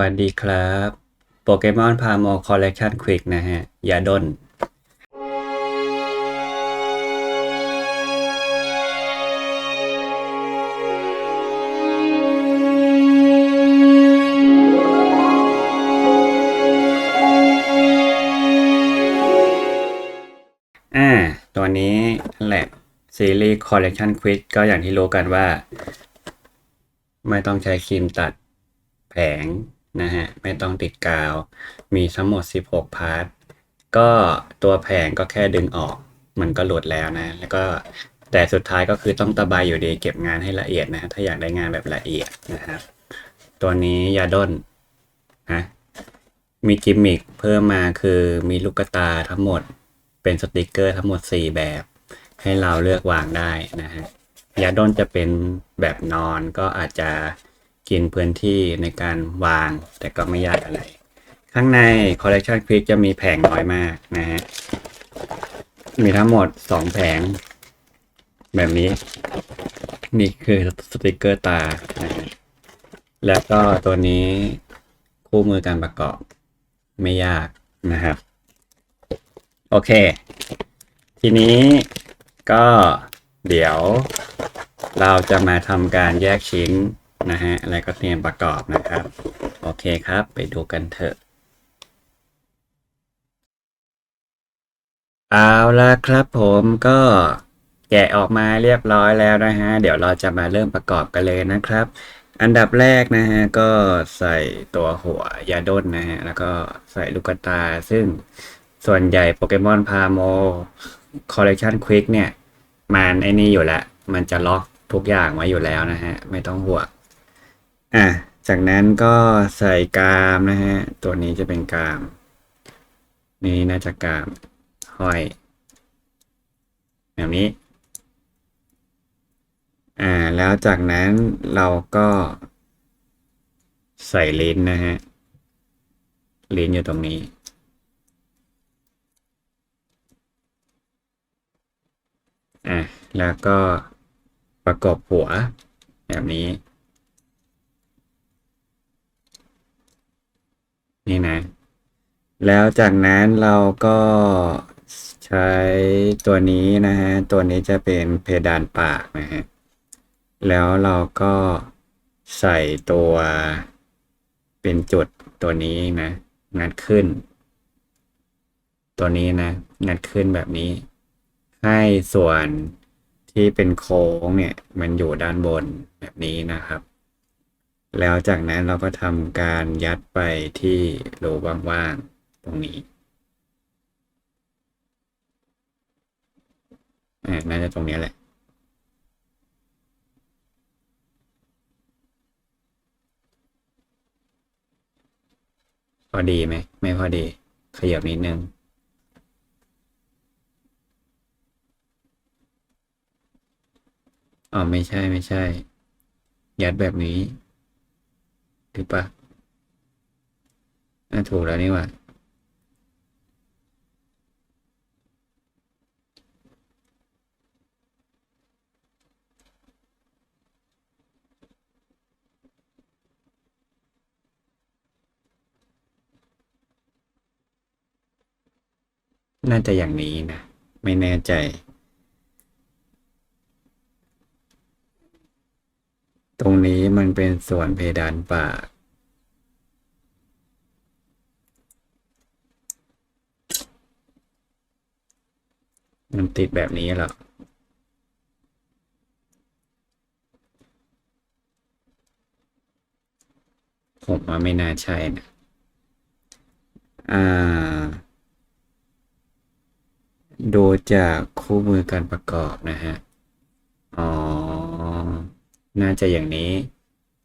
วัสดีครับโปเกมอนพาโมคอลเลกชันควิกนะฮะ อย่าดนอ่าตัวนี้นั่นแหละ ซีรีส์คอลเลกชันควิกก็อย่างที่รู้กันว่า ไม่ต้องใช้ครีมตัดแผง นะฮะ ไม่ต้องติดกาว มีทั้งหมด 16 พาร์ท ก็ตัวแผงก็แค่ดึงออก มันก็หลุดแล้วนะ แล้วก็แต่สุดท้ายก็คือต้องตะไบอยู่ดีเก็บงานให้ละเอียดนะถ้าอยากได้งานแบบละเอียดนะครับ ตัวนี้ยาด้นนะมีกิมมิคเพิ่มมาคือมีลูกตาทั้งหมดเป็นสติกเกอร์ทั้งหมด 4 แบบ ให้เราเลือกวางได้นะฮะยาด้นจะเป็นแบบนอนก็อาจจะ กินพื้นที่ในการวาง แต่ก็ไม่ยากอะไร ข้างใน Collection Quick จะมีแผงน้อยมากนะฮะ มีทั้งหมด 2 แผง แบบนี้ นี่คือสติกเกอร์ตานะฮะแล้วก็ตัวนี้คู่มือการประกอบไม่ยากนะครับ โอเค ทีนี้ก็เดี๋ยวเราจะมาทำการแยกชิ้น นะฮะ แล้วก็เตรียมประกอบนะครับ โอเคครับ ไปดูกันเถอะเอาละครับผมก็แกะออกมาเรียบร้อยแล้วนะฮะ เดี๋ยวเราจะมาเริ่มประกอบกันเลยนะครับ อันดับแรกนะฮะ ก็ใส่ตัวหัวยาด้นนะฮะ แล้วก็ใส่ลูกตา ซึ่งส่วนใหญ่โปเกมอนพาโมคอลเลกชันควิกเนี่ย มันไอ้นี่อยู่แล้ว มันจะล็อกทุกอย่างไว้อยู่แล้วนะฮะ ไม่ต้องห่วง อะจากนั้นก็ใส่กรามนะฮะ ตัวนี้จะเป็นกราม นี่น่าจะกรามห้อย แบบนี้ อ่า แล้วจากนั้นเราก็ใส่ลิ้นนะฮะ ลิ้นอยู่ตรงนี้ อะแล้วก็ประกอบหัว แบบนี้ นี่นะ แล้วจากนั้นเราก็ใช้ตัวนี้นะฮะ ตัวนี้จะเป็นเพดานปากนะฮะ แล้วเราก็ใส่ตัวเป็นจุดตัวนี้นะ งัดขึ้น ตัวนี้นะ งัดขึ้นแบบนี้ ให้ส่วนที่เป็นโค้งเนี่ย มันอยู่ด้านบนแบบนี้นะครับ แล้วจากนั้นเราก็ทำการยัดไปที่รูว่างๆตรงนี้อ่าน่าจะตรงนี้แหละ พอดีไหม ไม่พอดี ขยับนิดนึงอ๋อไม่ใช่ไม่ใช่ ยัดแบบนี้ หรือปะอะถูกแล้วนี่ว่าน่าจะอย่างนี้นะ ไม่แน่ใจ ตรงนี้ มันเป็นส่วนเพดานปาก มันติดแบบนี้เหรอผมว่าไม่น่าใช่นะอ่า ดูจากคู่มือการประกอบนะฮะ อ๋อ น่าจะอย่างนี้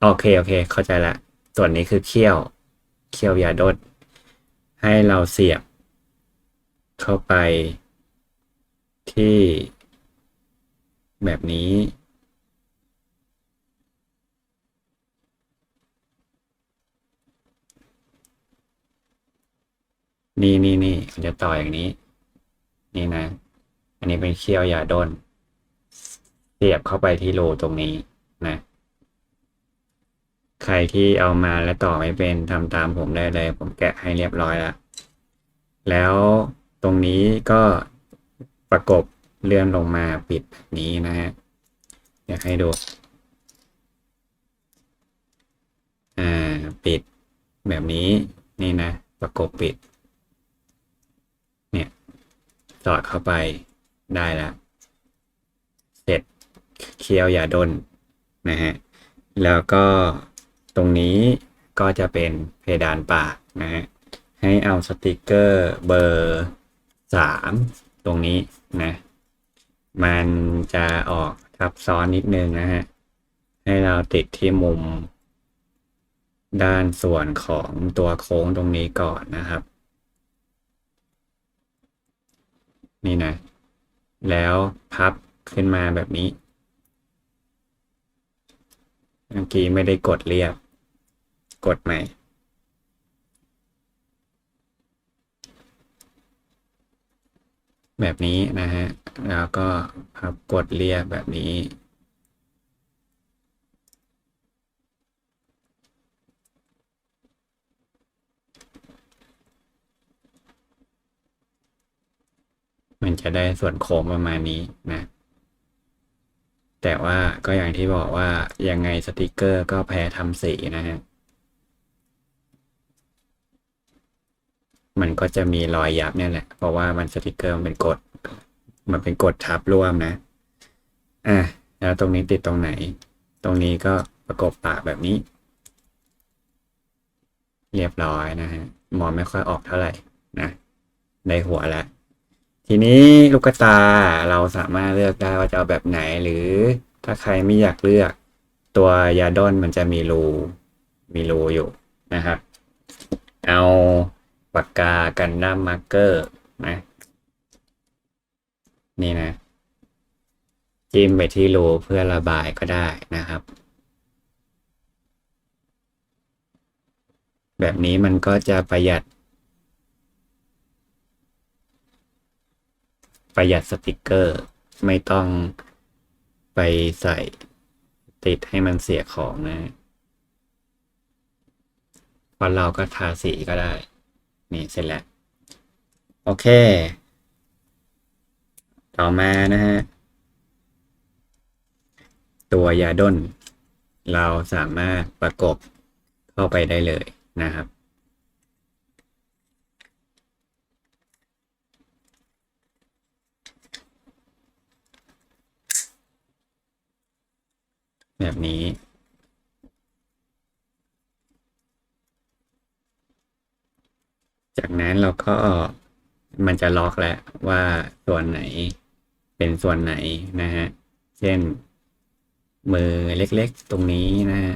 โอเค โอเค เข้าใจละ ส่วนนี้คือเขี้ยว เขี้ยวยาดด ให้เราเสียบ เข้าไป ที่แบบนี้นี่นี่นี่จะต่ออย่างนี้ นี่นะ อันนี้เป็นเขี้ยวยาด้น เสียบเข้าไปที่รูตรงนี้นะ ใครที่เอามาแล้วต่อไม่เป็นทำตามผมได้เลย ผมแกะให้เรียบร้อยแล้ว แล้วตรงนี้ก็ประกบเลื่อนลงมาปิดแบบนี้นะฮะอยากให้ดู อ่า ปิดแบบนี้นี่นะ ประกบปิด เนี่ยสอดเข้าไปได้ล้วเสร็จเคี้ยวอย่าดนนะฮะ แล้วก็ ตรงนี้ก็จะเป็นเพดานปากนะฮะให้เอาสติกเกอร์เบอร์สามตรงนี้นะมันจะออกทับซ้อนนิดนึงนะฮะให้เราติดที่มุม ด้านส่วนของตัวโค้งตรงนี้ก่อนนะครับ นี่นะ แล้วพับขึ้นมาแบบนี้เมื่อกี้ไม่ได้กดเรียบ กดใหม่ แบบนี้นะฮะ แล้วก็พับกดเรียบแบบนี้ มันจะได้ส่วนโค้งประมาณนี้นะแต่ว่าก็อย่างที่บอกว่ายังไงสติกเกอร์ก็แพ้ทำสีนะฮะ มันก็จะมีรอยยับเนี่ยแหละ เพราะว่ามันสติกเกอร์มันเป็นกด มันเป็นกดทับร่วมนะ อะแล้วตรงนี้ติดตรงไหน ตรงนี้ก็ประกบปากแบบนี้ เรียบร้อยนะฮะมองไม่ค่อยออกเท่าไหร่นะในหัวแล้วทีนี้ลูกตาเราสามารถเลือกได้ว่าจะเอาแบบไหนหรือถ้าใครไม่อยากเลือก ตัวยาดอนมันจะมีรูมีรูอยู่นะครับ เอา ปากกากันดั้มมาร์กเกอร์นะ นี่นะ จิ้มไปที่รูเพื่อระบายก็ได้นะครับ แบบนี้มันก็จะประหยัด ประหยัดสติกเกอร์ ไม่ต้องไปใส่ติดให้มันเสียของนะพอเราก็ทาสีก็ได้ นี่เสร็จแล้ว โอเค ต่อมานะฮะ ตัวยาด้น เราสามารถประกบเข้าไปได้เลยนะครับแบบนี้ จากนั้นเราก็มันจะล็อกแล้วว่าส่วนไหนเป็นส่วนไหนนะฮะ เช่น มือเล็กๆตรงนี้นะฮะ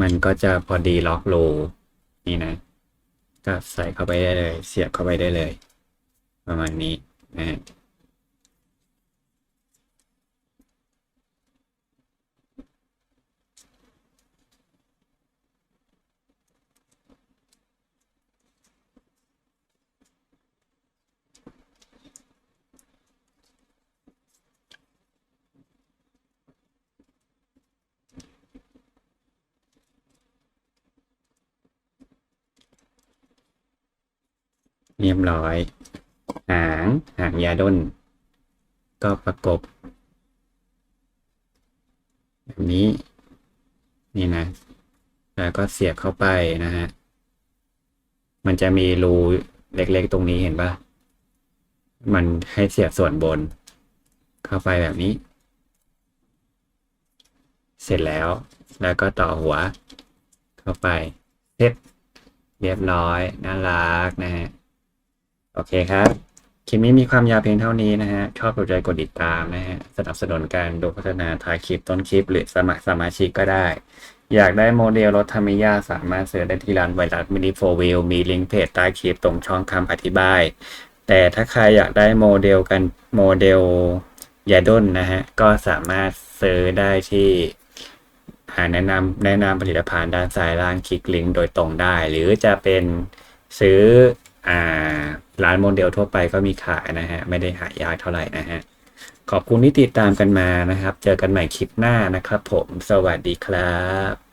มันก็จะพอดีล็อกโลนี่นะ ก็ใส่เข้าไปได้เลย เสียบเข้าไปได้เลย ประมาณนี้นะฮะ เรียบร้อย หางหางยาด้น ก็ประกบ แบบนี้ นี่นะ แล้วก็เสียบเข้าไปนะฮะ มันจะมีรูเล็กๆตรงนี้เห็นปะมันให้เสียบส่วนบน เข้าไปแบบนี้ เสร็จแล้ว แล้วก็ต่อหัว เข้าไป เสร็จเรียบร้อย น่ารักนะฮะ โอเคครับคลิปนี้มีความยาวเพียงเท่านี้นะฮะ ชอบกดใจกดติดตามนะฮะ สนับสนุนการดูพัฒนาถ่ายคลิปต้นคลิป หรือสมัครสมาชิกก็ได้ อยากได้โมเดลรถทามิยาสามารถเสิร์ชได้ที่ร้านไวรัสมินิโฟวิลมีลิงก์เพจใต้คลิปตรงช่องคำอธิบาย แต่ถ้าใครอยากได้โมเดลกันโมเดลยาด้นนะฮะ ก็สามารถซื้อได้ที่หาแนะนำแนะนำผลิตภัณฑ์ด้านซ้ายล่างคลิกลิงก์โดยตรงได้ หรือจะเป็นซื้อ ร้านโมเดลทั่วไปก็มีขายนะฮะ ไม่ได้หายากเท่าไหร่นะฮะ ขอบคุณที่ติดตามกันมานะครับ เจอกันใหม่คลิปหน้านะครับผม สวัสดีครับ